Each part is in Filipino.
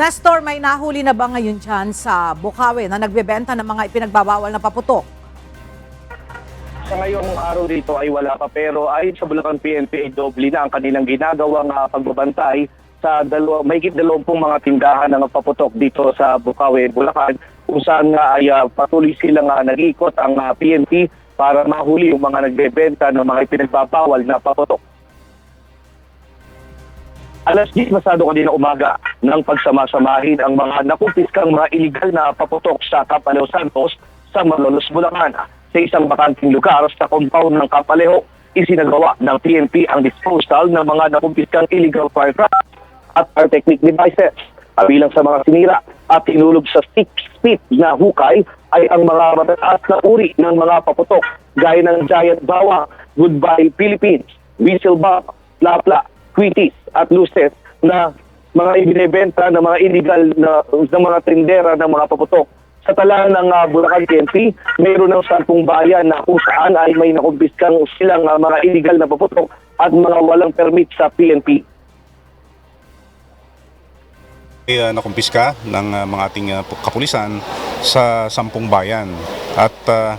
Nestor, may nahuli na ba ngayon dyan sa Bukawi na nagbebenta ng mga ipinagbabawal na paputok? Sa ngayong araw dito ay wala pa pero ayon sa Bulacan PNP doble na ang kanilang ginagawang ah, pagbabantay sa dalawa, mahigit dalawampung mga tindahan ng paputok dito sa Bukawi, Bulacan kung saan nga ay ah, patuloy silang uh, nag-iikot ang ah, PNP para mahuli yung mga nagbebenta ng mga ipinagbabawal na paputok. Alas 10 masado kanina umaga nang pagsamasamahin ang mga nakumpiskang mga illegal na paputok sa Capaleo Santos sa Malolos, Bulacan. Sa isang bakanting lugar sa compound ng Capaleo, isinagawa ng PNP ang disposal ng mga nakumpiskang illegal firecrackers at pyrotechnic devices. Kabilang sa mga sinira at tinulog sa 6 feet na hukay ay ang mga matataas na uri ng mga paputok gaya ng Giant Bawa, Goodbye Philippines, Whistle Bomb, Lapla, Quitis at Luces na mga ibinebenta ng mga illegal na ng mga tindera ng mga paputok. Sa talaan ng uh, Bulacan PNP, mayroon ng sampung bayan na kung saan ay may nakumpiskang silang ah, mga illegal na paputok at mga walang permit sa PNP. uh, nakumpiska ng uh, mga ating uh, kapulisan sa sampung bayan. At uh,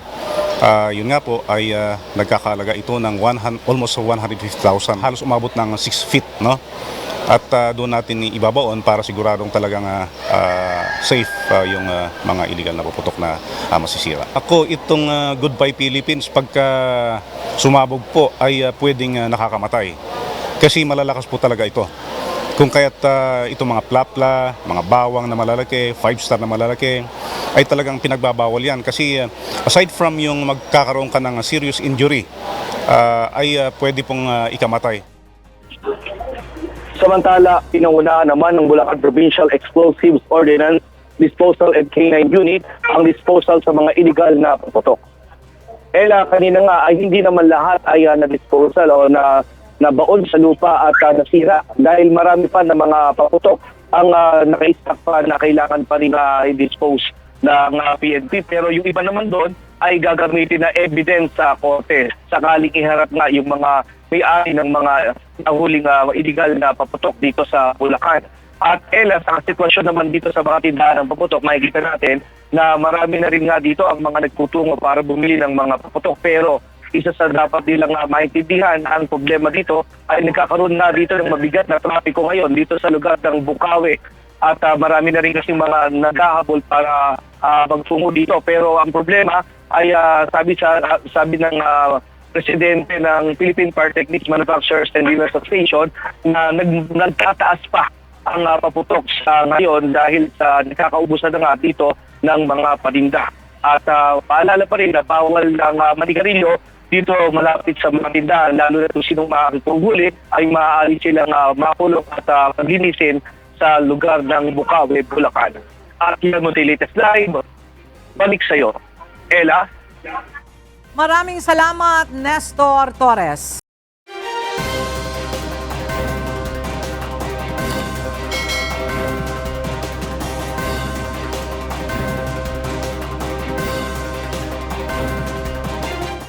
uh, yun nga po ay uh, nagkakalaga ito ng 100, almost 150,000. Halos umabot ng 6 feet, no? At uh, doon natin ibabaon para siguradong talagang uh, safe uh, yung uh, mga illegal na puputok na uh, masisira. Ako, itong uh, Goodbye Philippines, pagka sumabog po ay uh, pwedeng uh, nakakamatay. Kasi malalakas po talaga ito. Kung kaya't uh, itong mga plapla, mga bawang na malalaki, five star na malalaki, ay talagang pinagbabawal yan. Kasi uh, aside from yung magkakaroon ka ng serious injury, uh, ay uh, pwede pong uh, ikamatay. Samantala, pinangunahan naman ng Bulacan Provincial Explosives Ordinance Disposal and K9 Unit ang disposal sa mga illegal na paputok. Ela, kanina nga ay hindi naman lahat ay uh, na-disposal o na nabaon sa lupa at uh, nasira dahil marami pa na mga paputok ang uh, naka-stack pa na kailangan pa rin uh, i-dispose ng uh, PNP. Pero yung iba naman doon ay gagamitin na evidence sa korte sakaling iharap nga yung mga may-ari ng mga nahuling uh, illegal na paputok dito sa Bulacan. At Ella, sa sitwasyon naman dito sa mga tindahan ng paputok, makikita natin na marami na rin nga dito ang mga nagtutungo para bumili ng mga paputok. Pero isa sa dapat nilang uh, maintindihan ang problema dito ay nagkakaroon na dito ng mabigat na trapiko ngayon dito sa lugar ng Bukawi at uh, marami na rin kasi mga naghahabol para uh, magtungo dito pero ang problema ay uh, sabi sa uh, sabi ng uh, presidente ng Philippine Pyrotechnics Manufacturers and Dealers Association na nag, nagtataas pa ang uh, paputok sa ngayon dahil sa nakakaubusan na nga dito ng mga paninda. At uh, paalala pa rin na bawal ng uh, manigarilyo dito malapit sa mga tindahan, lalo na kung sinong makakitughuli ay maaari silang uh, makulong at uh, paglinisin sa lugar ng Bukawi, Bulacan. At yan mo latest live, balik sa'yo. Ella? Maraming salamat, Nestor Torres.